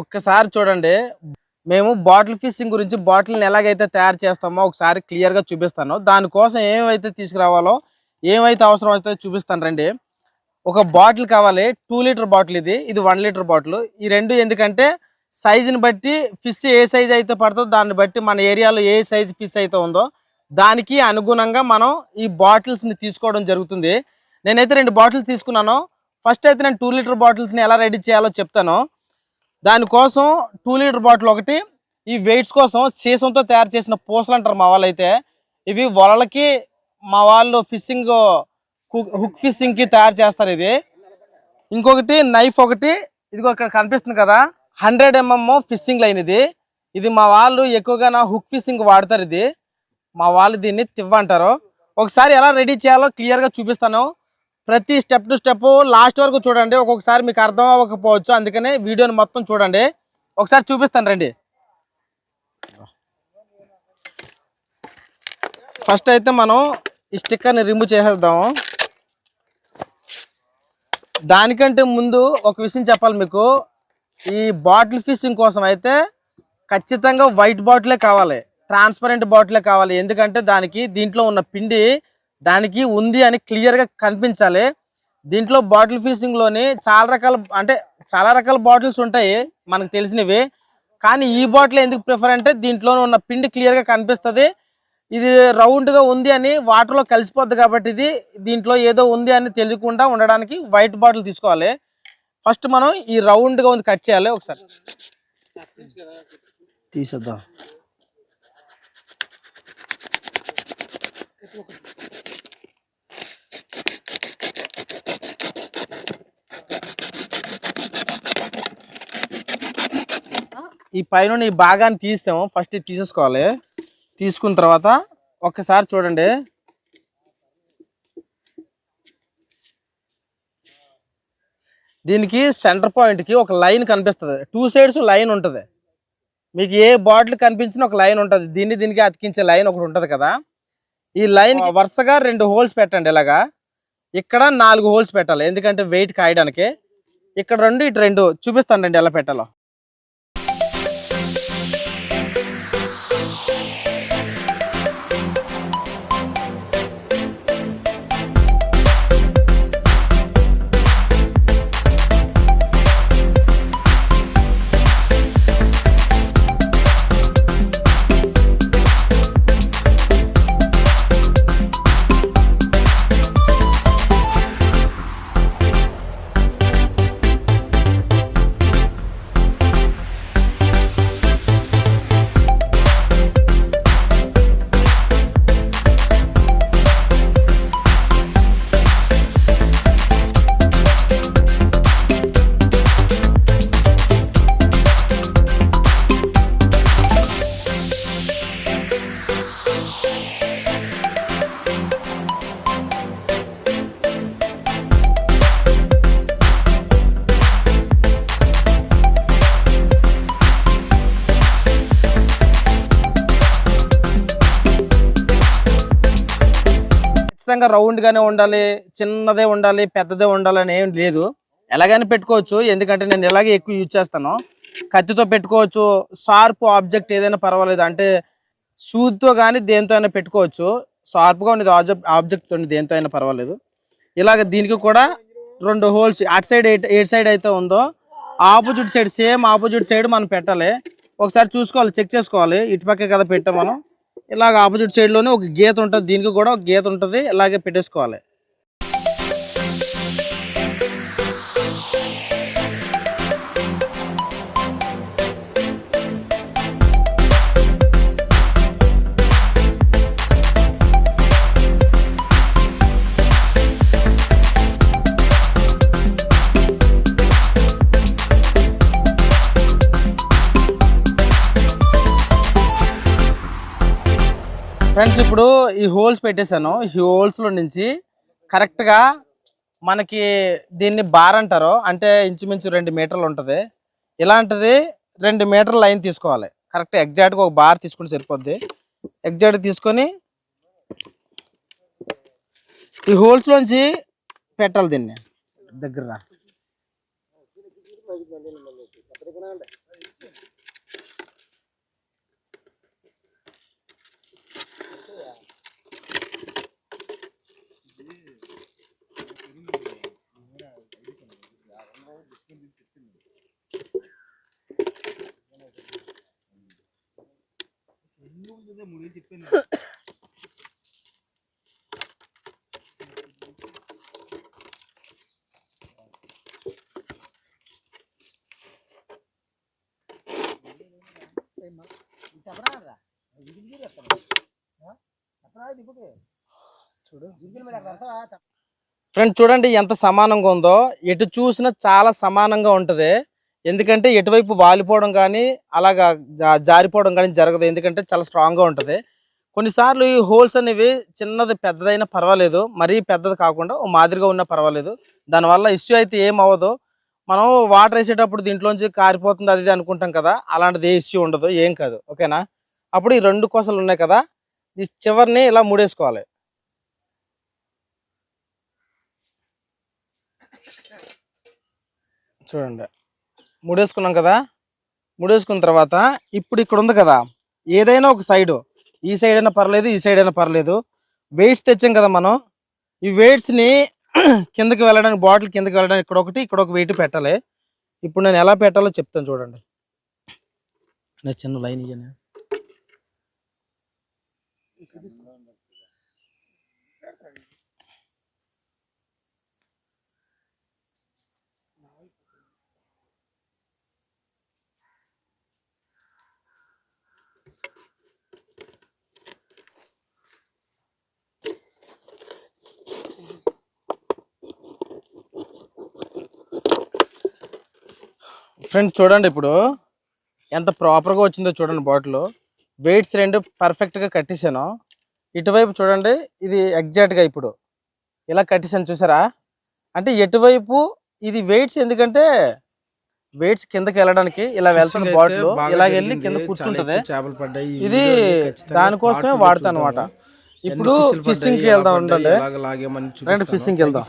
ఒక్కసారి చూడండి. మేము బాటిల్ ఫిషింగ్ గురించి బాటిల్ని ఎలాగైతే తయారు చేస్తామో ఒకసారి క్లియర్గా చూపిస్తాను. దానికోసం ఏమైతే తీసుకురావాలో ఏమైతే అవసరం అవుతుందో చూపిస్తాను రండి. ఒక బాటిల్ కావాలి టూ లీటర్ బాటిల్ ఇది ఇది వన్ లీటర్ బాటిల్. ఈ రెండు ఎందుకంటే సైజుని బట్టి ఫిష్ ఏ సైజ్ అయితే పడుతుందో దాన్ని బట్టి మన ఏరియాలో ఏ సైజ్ ఫిష్ అయితే ఉందో దానికి అనుగుణంగా మనం ఈ బాటిల్స్ని తీసుకోవడం జరుగుతుంది. నేనైతే రెండు బాటిల్స్ తీసుకున్నాను. ఫస్ట్ అయితే నేను టూ లీటర్ బాటిల్స్ని ఎలా రెడీ చేయాలో చెప్తాను. దానికోసం టూ లీటర్ బాటిల్ ఒకటి ఈ వెయిట్స్ కోసం సీసంతో తయారు చేసిన పూసలు అంటారు మా వాళ్ళైతే. ఇవి వలలకి మా వాళ్ళు ఫిషింగ్ హుక్ ఫిషింగ్కి తయారు చేస్తారు ఇది. ఇంకొకటి నైఫ్ ఒకటి. ఇదిగో ఇక్కడ కనిపిస్తుంది కదా హండ్రెడ్ ఎంఎం ఫిషింగ్ లైన్ ఇది. ఇది మా వాళ్ళు ఎక్కువగా నా హుక్ ఫిషింగ్ వాడతారు ఇది. మా వాళ్ళు దీన్ని తివ్వ అంటారు. ఒకసారి ఎలా రెడీ చేయాలో క్లియర్గా చూపిస్తాను. ప్రతి స్టెప్ టు స్టెప్ లాస్ట్ వరకు చూడండి. ఒక్కొక్కసారి మీకు అర్థం అవ్వకపోవచ్చు. అందుకనే వీడియోని మొత్తం చూడండి. ఒకసారి చూపిస్తాను రండి. ఫస్ట్ అయితే మనం ఈ స్టిక్కర్ని రిమూవ్ చేసేద్దాము దానికంటే ముందు ఒక విషయం చెప్పాలి మీకు. ఈ బాటిల్ ఫిషింగ్ కోసం అయితే ఖచ్చితంగా వైట్ బాటిలే కావాలి. ట్రాన్స్పరెంట్ బాటిలే కావాలి. ఎందుకంటే దానికి దీంట్లో ఉన్న పిండి దానికి ఉంది అని క్లియర్గా కనిపించాలి. దీంట్లో బాటిల్ ఫిషింగ్లోని చాలా రకాల అంటే చాలా రకాల బాటిల్స్ ఉంటాయి మనకు తెలిసినవి. కానీ ఈ బాటిల్ ఎందుకు ప్రిఫర్ అంటే దీంట్లో ఉన్న పిండి క్లియర్గా కనిపిస్తుంది. ఇది రౌండ్గా ఉంది అని వాటర్లో కలిసిపోద్ది కాబట్టి ఇది దీంట్లో ఏదో ఉంది అని తెలియకుండా ఉండడానికి వైట్ బాటిల్ తీసుకోవాలి. ఫస్ట్ మనం ఈ రౌండ్గా ఉంది కట్ చేయాలి ఒకసారి. తీసేద్దాం. ఈ పైన ఈ భాగాన్ని తీసాము ఫస్ట్ ఇది తీసేసుకోవాలి. తీసుకున్న తర్వాత ఒక్కసారి చూడండి. దీనికి సెంటర్ పాయింట్కి ఒక లైన్ కనిపిస్తుంది. టూ సైడ్స్ లైన్ ఉంటుంది. మీకు ఏ బాటిల్ కనిపించిన ఒక లైన్ ఉంటుంది. దీన్ని దీనికి అతికించే లైన్ ఒకటి ఉంటుంది కదా. ఈ లైన్ వరుసగా రెండు హోల్స్ పెట్టండి ఇలాగా. ఇక్కడ నాలుగు హోల్స్ పెట్టాలి. ఎందుకంటే వెయిట్ కాయడానికి. ఇక్కడ రెండు ఇటు రెండు చూపిస్తాను రండి ఎలా పెట్టాలో. ఖచ్చితంగా రౌండ్గానే ఉండాలి చిన్నదే ఉండాలి పెద్దదే ఉండాలని ఏం లేదు. ఎలాగైనా పెట్టుకోవచ్చు ఎందుకంటే నేను ఎలాగే ఎక్కువ యూజ్ చేస్తాను. కత్తితో పెట్టుకోవచ్చు షార్ప్ ఆబ్జెక్ట్ ఏదైనా పర్వాలేదు అంటే సూదితో కానీ దేంతో అయినా పెట్టుకోవచ్చు. షార్ప్గా ఉండేది ఆబ్జెక్ట్ ఆబ్జెక్ట్తో ఉంది దేంతో అయినా పర్వాలేదు. ఇలాగ దీనికి కూడా రెండు హోల్స్ అటు సైడ్ ఏ సైడ్ అయితే ఉందో opposite side same opposite side మనం పెట్టాలి. ఒకసారి చూసుకోవాలి చెక్ చేసుకోవాలి ఇటు పక్కే కదా పెట్టాం మనం. ఇలాగ ఆపోజిట్ సైడ్లోనే ఒక గీత ఉంటుంది. దీనికి కూడా ఒక గీత ఉంటుంది. ఇలాగే పెట్టేసుకోవాలి. ఫ్రెండ్స్ ఇప్పుడు ఈ హోల్స్ పెట్టేశాను. ఈ హోల్స్లో నుంచి కరెక్ట్గా మనకి దీన్ని బార్ అంటారు. అంటే ఇంచుమించు రెండు మీటర్లు ఉంటుంది. ఇలాంటిది రెండు మీటర్ల లైన్ తీసుకోవాలి. కరెక్ట్ ఎగ్జాక్ట్గా ఒక బార్ తీసుకుంటే సరిపోద్ది. ఎగ్జాక్ట్ తీసుకొని ఈ హోల్స్లోంచి పెట్టాలి దీన్ని. దగ్గర ఫ్రెండ్ చూడండి ఎంత సమానంగా ఉందో. ఎటు చూసినా చాలా సమానంగా ఉంటది. ఎందుకంటే ఎటువైపు వాలిపోవడం కానీ అలాగా జా- జారిపోవడం కానీ జరగదు. ఎందుకంటే చాలా స్ట్రాంగ్గా ఉంటుంది. కొన్నిసార్లు ఈ హోల్స్ అనేవి చిన్నది పెద్దదైనా పర్వాలేదు. మరీ పెద్దది కాకుండా ఓ మాదిరిగా ఉన్నా పర్వాలేదు. దానివల్ల ఇష్యూ అయితే ఏం అవ్వదు. మనం వాటర్ వేసేటప్పుడు దీంట్లోంచి కారిపోతుంది అది అనుకుంటాం కదా. అలాంటిది ఏ ఇష్యూ ఉండదు ఏం కాదు. ఓకేనా? అప్పుడు ఈ రెండు కోసలు ఉన్నాయి కదా. ఈ చివరిని ఇలా మూడేసుకోవాలి. చూడండి. ముడేసుకున్నాం కదా? ముడేసుకున్న తర్వాత ఇప్పుడు ఇక్కడ ఉంది కదా? ఏదైనా ఒక సైడు. ఈ సైడ్ అయినా పర్లేదు ఈ సైడ్ అయినా పర్లేదు. వెయిట్స్ తెచ్చాం కదా మనం. ఈ వెయిట్స్ని కిందకి వెళ్ళడానికి బాటిల్ కిందకి వెళ్ళడానికి ఇక్కడ ఒకటి ఇక్కడ ఒక వెయిట్ పెట్టాలి. ఇప్పుడు నేను ఎలా పెట్టాలో చెప్తాను చూడండి. నా చిన్న లైన్ ఇయ్యాను? ఫ్రెండ్స్ చూడండి ఇప్పుడు. ఎంత ప్రాపర్గా వచ్చిందో చూడండి బాటిల్ వెయిట్స్ రెండు పర్ఫెక్ట్గా కట్టేశాను. ఇటువైపు చూడండి ఇది ఎగ్జాక్ట్గా ఇప్పుడు. ఇలా కట్టేశాను చూసారా? అంటే ఎటువైపు ఇది వెయిట్స్ ఎందుకంటే వెయిట్స్ కిందకి వెళ్ళడానికి ఇలా వెళ్తుంది బాటిల్ ఇలా వెళ్ళి కింద కూర్చుంటది. ఇది దానికోసమే వాడతాను. అనమాట ఇప్పుడు ఫిషింగ్కి వెళ్దాం ఉండండి. రండి, కి వెళ్దాం.